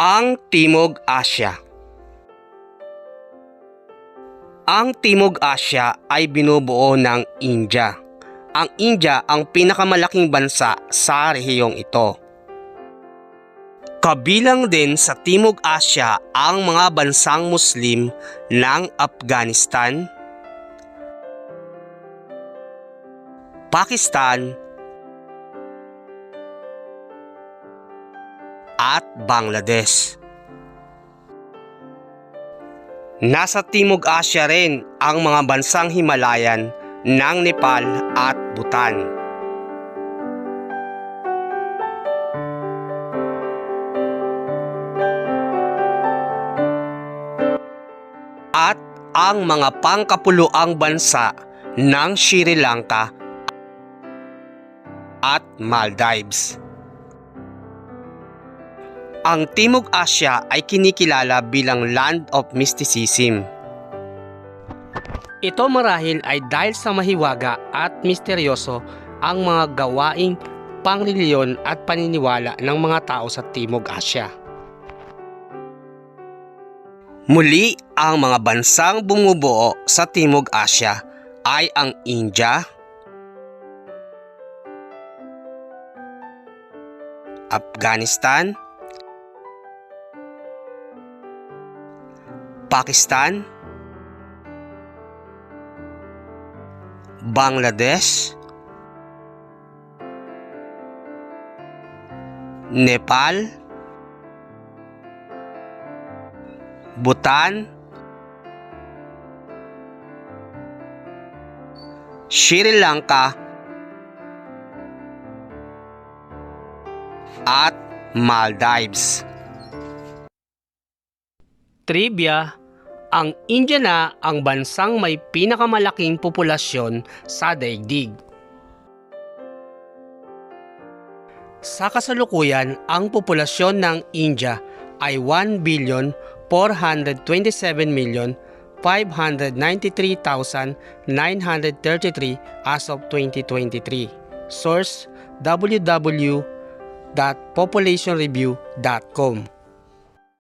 Ang Timog Asya Ang Timog Asya ay binubuo ng India. Ang India ang pinakamalaking bansa sa rehiyong ito. Kabilang din sa Timog Asya ang mga bansang Muslim ng Afghanistan, Pakistan, at Bangladesh. Nasa Timog Asya rin ang mga bansang Himalayan ng Nepal at Bhutan. At ang mga pangkapuluang bansa ng Sri Lanka at Maldives. Ang Timog Asya ay kinikilala bilang Land of Mysticism. Ito marahil ay dahil sa mahiwaga at misteryoso ang mga gawaing pangreliyon at paniniwala ng mga tao sa Timog Asya. Muli, ang mga bansang bumubuo sa Timog Asya ay ang India, Afghanistan, Pakistan, Bangladesh, Nepal, Bhutan, Sri Lanka, at Maldives. Trivia ang India na ang bansang may pinakamalaking populasyon sa daigdig. Sa kasalukuyan, ang populasyon ng India ay 1 billion 427 million 593,933 as of 2023. Source www.populationreview.com